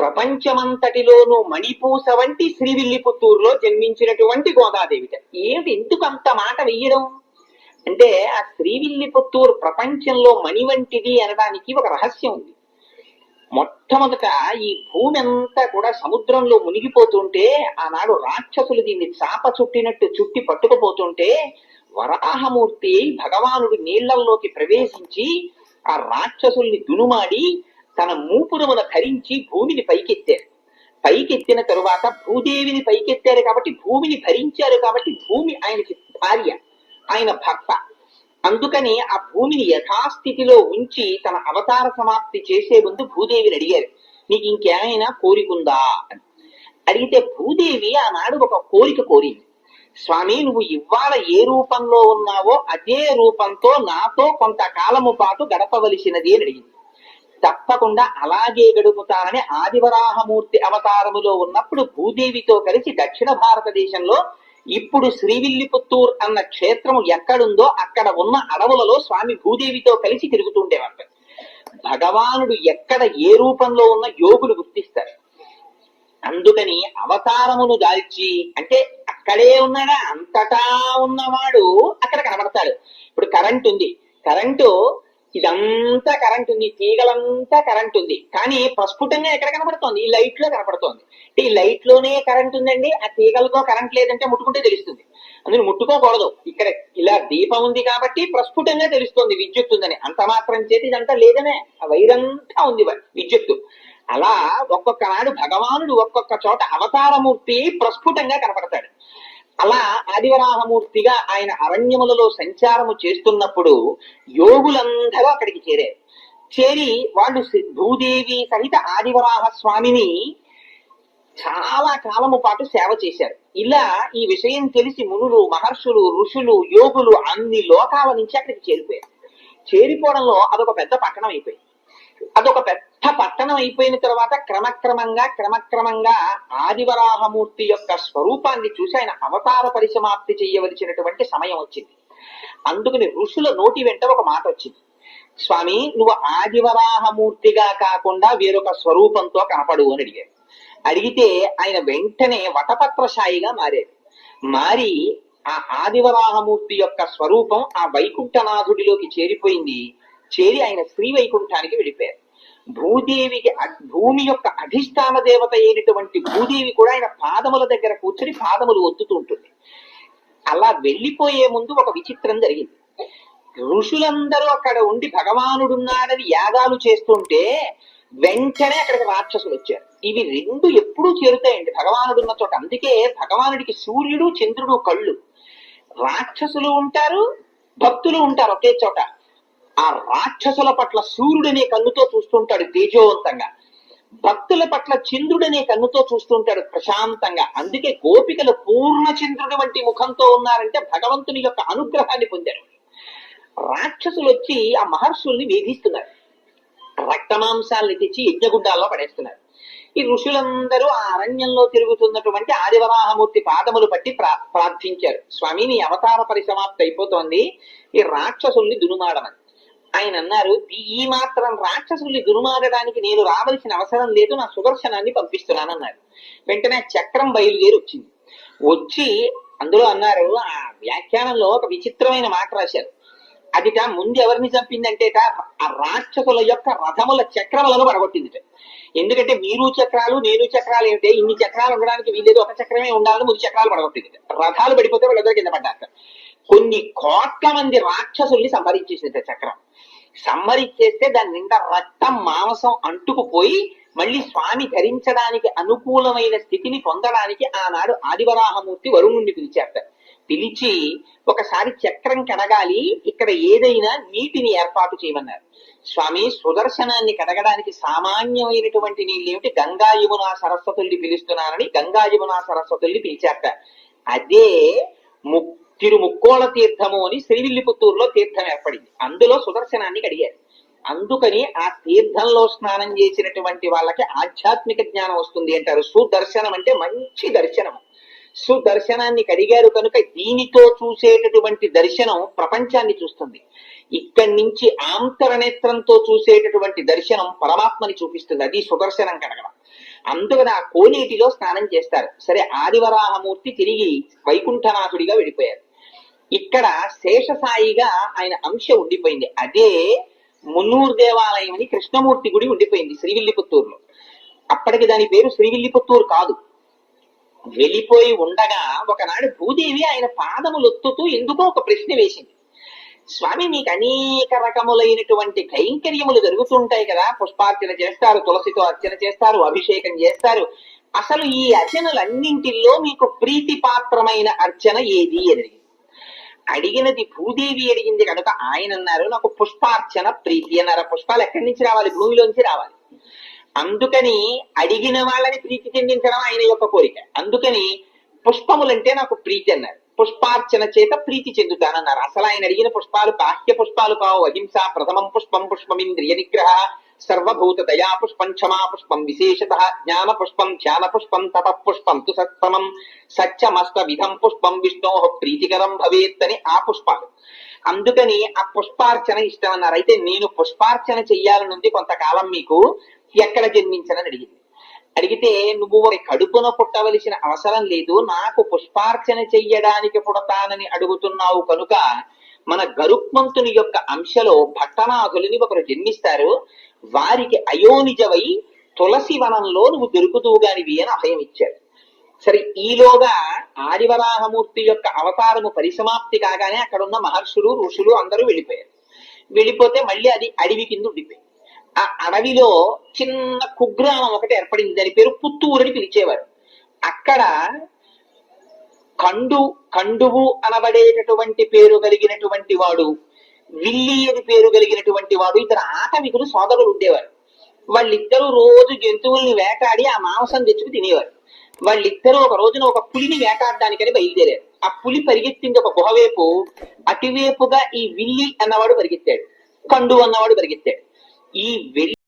ప్రపంచమంతటిలోనూ మణిపూస వంటి శ్రీవిల్లిపుత్తూరులో జన్మించినటువంటి గోదాదేవిట ఏమిటి ఎందుకు అంత మాట వెయ్యడం? అంటే ఆ శ్రీవిల్లిపుత్తూరు ప్రపంచంలో మణి వంటిది అనడానికి ఒక రహస్యం ఉంది. మొట్టమొదట ఈ భూమి అంతా కూడా సముద్రంలో మునిగిపోతుంటే ఆనాడు రాక్షసులు దీన్ని చాప చుట్టినట్టు చుట్టి పట్టుకుపోతుంటే వరాహమూర్తి భగవానుడు నీళ్ళల్లోకి ప్రవేశించి ఆ రాక్షసుల్ని దునుమాడి తన మూపురమున ధరించి భూమిని పైకెత్తారు. పైకెత్తిన తరువాత భూదేవిని పైకెత్తారు కాబట్టి భూమిని భరించారు కాబట్టి భూమి ఆయనకి భార్య ఆయన భర్త. అందుకని ఆ భూమిని యథాస్థితిలో ఉంచి తన అవతార సమాప్తి చేసే ముందు భూదేవిని అడిగారు. నీకు ఇంకేమైనా కోరికుందా అని. అడిగితే భూదేవి ఆనాడు ఒక కోరిక కోరింది. స్వామి నువ్వు ఇవాళ ఏ రూపంలో ఉన్నావో అదే రూపంతో నాతో కొంతకాలము పాటు గడపవలసినది అని అడిగింది. తప్పకుండా అలాగే గడుపుతానని ఆదివరాహమూర్తి అవతారములో ఉన్నప్పుడు భూదేవితో కలిసి దక్షిణ భారతదేశంలో ఇప్పుడు శ్రీవిల్లిపుత్తూర్ అన్న క్షేత్రము ఎక్కడుందో అక్కడ ఉన్న అడవులలో స్వామి భూదేవితో కలిసి తిరుగుతుండేవారు భగవానుడు ఎక్కడ ఏ రూపంలో ఉన్న యోగులు గుర్తిస్తారు? అందుకని అవతారమును దాల్చి అంటే అక్కడే ఉన్నాడా? అంతటా ఉన్నవాడు అక్కడ కనబడతాడు. ఇప్పుడు కరెంట్ ఉంది. కరెంటు ఇదంతా కరెంట్ ఉంది తీగలంతా కరెంట్ ఉంది కానీ ప్రస్ఫుటంగా ఎక్కడ కనబడుతోంది ఈ లైట్లో కనపడుతోంది. అంటే ఈ లైట్లోనే కరెంట్ ఉందండి ఆ తీగలతో కరెంట్ లేదంటే ముట్టుకుంటే తెలుస్తుంది. అందుకని ముట్టుకోకూడదు. ఇక్కడ ఇలా దీపం ఉంది కాబట్టి ప్రస్ఫుటంగా తెలుస్తోంది విద్యుత్ ఉందని. అంత మాత్రం చేతి ఇదంతా లేదనే. ఆ వైరంతా ఉంది విద్యుత్తు. అలా ఒక్కొక్క నాడు భగవానుడు ఒక్కొక్క చోట అవతారమూర్తి ప్రస్ఫుటంగా కనపడతాడు. అలా ఆదివరాహమూర్తిగా ఆయన అరణ్యములలో సంచారము చేస్తున్నప్పుడు యోగులందరూ అక్కడికి చేరారు. చేరి వాళ్ళు భూదేవి సహిత ఆదివరాహ స్వామిని చాలా కాలము పాటు సేవ చేశారు. ఇలా ఈ విషయం తెలిసి మునులు మహర్షులు ఋషులు యోగులు అన్ని లోకాల నుంచి అక్కడికి చేరిపోయారు. చేరిపోవడంలో అదొక పెద్ద పట్టణం అయిపోయింది. అదొక పెద్ద పట్టణం అయిపోయిన తర్వాత క్రమక్రమంగా క్రమక్రమంగా ఆదివరాహమూర్తి యొక్క స్వరూపాన్ని చూసి ఆయన అవతార పరిసమాప్తి చేయవలసినటువంటి సమయం వచ్చింది. అందుకని ఋషుల నోటి వెంట ఒక మాట వచ్చింది. స్వామి నువ్వు ఆదివరాహమూర్తిగా కాకుండా వేరొక స్వరూపంతో కనపడు అని అడిగారు అడిగితే ఆయన వెంటనే వటపత్రశాయిగా మారారు మారి ఆ ఆదివరాహమూర్తి యొక్క స్వరూపం ఆ వైకుంఠనాథుడిలోకి చేరిపోయింది. చేరి ఆయన శ్రీ వైకుంఠానికి వెళ్ళిపోయారు. భూదేవికి అ- భూమి యొక్క అధిష్టాన దేవత అయినటువంటి భూదేవి కూడా ఆయన పాదముల దగ్గర కూర్చుని పాదములు ఒత్తుతూ ఉంటుంది. అలా వెళ్ళిపోయే ముందు ఒక విచిత్రం జరిగింది. ఋషులందరూ అక్కడ ఉండి భగవానుడున్నాడని యాగాలు చేస్తుంటే వెంటనే అక్కడికి రాక్షసులు వచ్చారు. ఇవి రెండు ఎప్పుడూ చేరుతాయండి. భగవానుడున్న చోట. అందుకే భగవానుడికి సూర్యుడు చంద్రుడు కళ్ళు. రాక్షసులు ఉంటారు భక్తులు ఉంటారు ఒకే చోట. ఆ రాక్షసుల పట్ల సూర్యుడనే కన్నుతో చూస్తుంటాడు తేజోవంతంగా. భక్తుల పట్ల చంద్రుడనే కన్నుతో చూస్తుంటాడు ప్రశాంతంగా. అందుకే గోపికలు పూర్ణచంద్రుడి వంటి ముఖంతో ఉన్నారంటే భగవంతుని యొక్క అనుగ్రహాన్ని పొందారు. రాక్షసులు వచ్చి ఆ మహర్షుల్ని వేధిస్తున్నారు. రక్తమాంసాల్ని తెచ్చి యజ్ఞగుడ్డాల్లో పడేస్తున్నారు. ఈ ఋషులందరూ ఆ అరణ్యంలో తిరుగుతున్నటువంటి ఆదివరాహమూర్తి పాదములు పట్టి ప్రా ప్రార్థించారు. స్వామి నీ అవతార పరిసమాప్తి అయిపోతోంది. ఈ రాక్షసుల్ని దునుమాడమని. ఆయన అన్నారు "ఈ- మాత్రం రాక్షసుల్ని దునుమాడడానికి నేను రావలసిన అవసరం లేదు నా సుదర్శనాన్ని పంపిస్తున్నాను అన్నారు. వెంటనే చక్రం బయలుదేరి వచ్చింది. వచ్చి అందులో అన్నారు ఆ వ్యాఖ్యానంలో ఒక విచిత్రమైన మాట రాశారు. అదిట ముందు ఎవరిని చంపిందంటేట ఆ రాక్షసుల యొక్క రథముల చక్రములను పడగొట్టిందిట. ఎందుకంటే మీరు చక్రాలు నేను చక్రాలు ఏమిటే? ఇన్ని చక్రాలు ఉండడానికి వీలేదు ఒక చక్రమే ఉండాలని ముందు చక్రాలు పడగొట్టింది రథాలు పడిపోతే వాళ్ళందరూ కింద పడ్డారు కొన్ని కోట్ల మంది రాక్షసుల్ని సంహరించేసింది చక్రం. సంహరించేస్తే దాని నిండా రక్తం మాంసం అంటుకుపోయి మళ్ళీ స్వామి ధరించడానికి అనుకూలమైన స్థితిని పొందడానికి ఆనాడు ఆదివరాహమూర్తి వరుణుణ్ణి పిలిచారట. పిలిచి ఒకసారి చక్రం కడగాలి ఇక్కడ ఏదైనా నీటిని ఏర్పాటు చేయమన్నారు. స్వామి సుదర్శనాన్ని కడగడానికి సామాన్యమైనటువంటి నీళ్ళేమిటి? గంగా యమున సరస్వతుల్ని పిలుస్తున్నారని గంగా యమున సరస్వతుల్ని పిలిచారట. అదే ముక్ తిరుముక్కోళ తీర్థము అని శ్రీవిల్లిపుత్తూరులో తీర్థం ఏర్పడింది. అందులో సుదర్శనాన్ని కడిగారు. అందుకని ఆ తీర్థంలో స్నానం చేసినటువంటి వాళ్ళకి ఆధ్యాత్మిక జ్ఞానం వస్తుంది అంటారు. సుదర్శనం అంటే మంచి దర్శనము సుదర్శనాన్ని కడిగారు కనుక దీనితో చూసేటటువంటి దర్శనం ప్రపంచాన్ని చూస్తుంది. ఇక్కడి నుంచి ఆంతరనేత్రంతో చూసేటటువంటి దర్శనం పరమాత్మని చూపిస్తుంది. అది సుదర్శనం కడగడం. అందుకని ఆ కోనేటిలో స్నానం చేస్తారు. సరే ఆదివరాహమూర్తి తిరిగి వైకుంఠనాథుడిగా వెళ్ళిపోయారు ఇక్కడ శేషసాయిగా ఆయన అంశ ఉండిపోయింది. అదే మున్నూరు దేవాలయం అని కృష్ణమూర్తి గుడి ఉండిపోయింది శ్రీవిల్లిపుత్తూరులో. అప్పటికి దాని పేరు శ్రీవిల్లిపుత్తూరు కాదు. వెళ్ళిపోయి ఉండగా ఒకనాడు భూదేవి ఆయన పాదములు ఒత్తుతూ ఎందుకో ఒక ప్రశ్న వేసింది. స్వామి మీకు అనేక రకములైనటువంటి కైంకర్యములు జరుగుతుంటాయి కదా. పుష్పార్చన చేస్తారు తులసితో అర్చన చేస్తారు అభిషేకం చేస్తారు. అసలు ఈ అర్చనలన్నింటిలో మీకు ప్రీతి పాత్రమైన అర్చన ఏది అని అడిగినది భూదేవి అడిగింది కనుక ఆయన అన్నారు నాకు పుష్పార్చన ప్రీతి అన్నారు. పుష్పాలు ఎక్కడి నుంచి రావాలి? భూమిలోంచి రావాలి. అందుకని అడిగిన వాళ్ళని ప్రీతి చెందించడం ఆయన యొక్క కోరిక. అందుకని పుష్పములంటే నాకు ప్రీతి అన్నారు. పుష్పార్చన చేత ప్రీతి చెందుతానన్నారు. అసలు ఆయన అడిగిన పుష్పాలు బాహ్య పుష్పాలు కావు. అహింస ప్రథమం పుష్పం పుష్పమింద్రియ నిగ్రహ సర్వభూత దయా పుష్పం క్షమా పుష్పం విశేషత జ్ఞాన పుష్పం ధ్యాన పుష్పం తప పుష్పం తు సత్తమం సత్యమస్త విధం పుష్పం విష్ణో ప్రీతికరం భవేత్తని ఆ పుష్పాలు. అందుకని ఆ పుష్పార్చన ఇష్టం అన్నారు అయితే నేను పుష్పార్చన చెయ్యాలనుంది కొంతకాలం మీకు ఎక్కడ జన్మించనని అడిగింది. అడిగితే నువ్వు ఒక కడుపున పుట్టవలసిన అవసరం లేదు. నాకు పుష్పార్చన చెయ్యడానికి పుడతానని అడుగుతున్నావు కనుక మన గరుత్మంతుని యొక్క అంశలో భట్టనాథులని ఒకరు జన్మిస్తారు. వారికి అయోనిజవై తులసి వనంలో నువ్వు దొరుకుతూ గానివి అని అభయం ఇచ్చాడు. సరే ఈలోగా ఆదివరాహమూర్తి యొక్క అవతారము పరిసమాప్తి కాగానే అక్కడ ఉన్న మహర్షులు ఋషులు అందరూ వెళ్ళిపోయారు. వెళ్ళిపోతే మళ్ళీ అది అడవి కింద ఉండిపోయింది. ఆ అడవిలో చిన్న కుగ్రామం ఒకటి ఏర్పడింది. దాని పేరు పుత్తూరు అని పిలిచేవారు. అక్కడ కండు కండువు అనబడేటటువంటి పేరు కలిగినటువంటి వాడు విల్లి అని పేరు కలిగినటువంటి వాడు ఇతర ఆటవికులు సోదరులు ఉండేవారు. వాళ్ళిద్దరూ రోజు జంతువుల్ని వేటాడి ఆ మాంసం తెచ్చుకు తినేవారు. వాళ్ళిద్దరూ ఒక రోజున ఒక పులిని వేటాడడానికని బయలుదేరారు. ఆ పులి పరిగెత్తింది ఒక గుహవైపు అటువైపుగా ఈ విల్లి అన్నవాడు పరిగెత్తాడు. కండు అన్నవాడు పరిగెత్తాడు. ఈ వెల్లి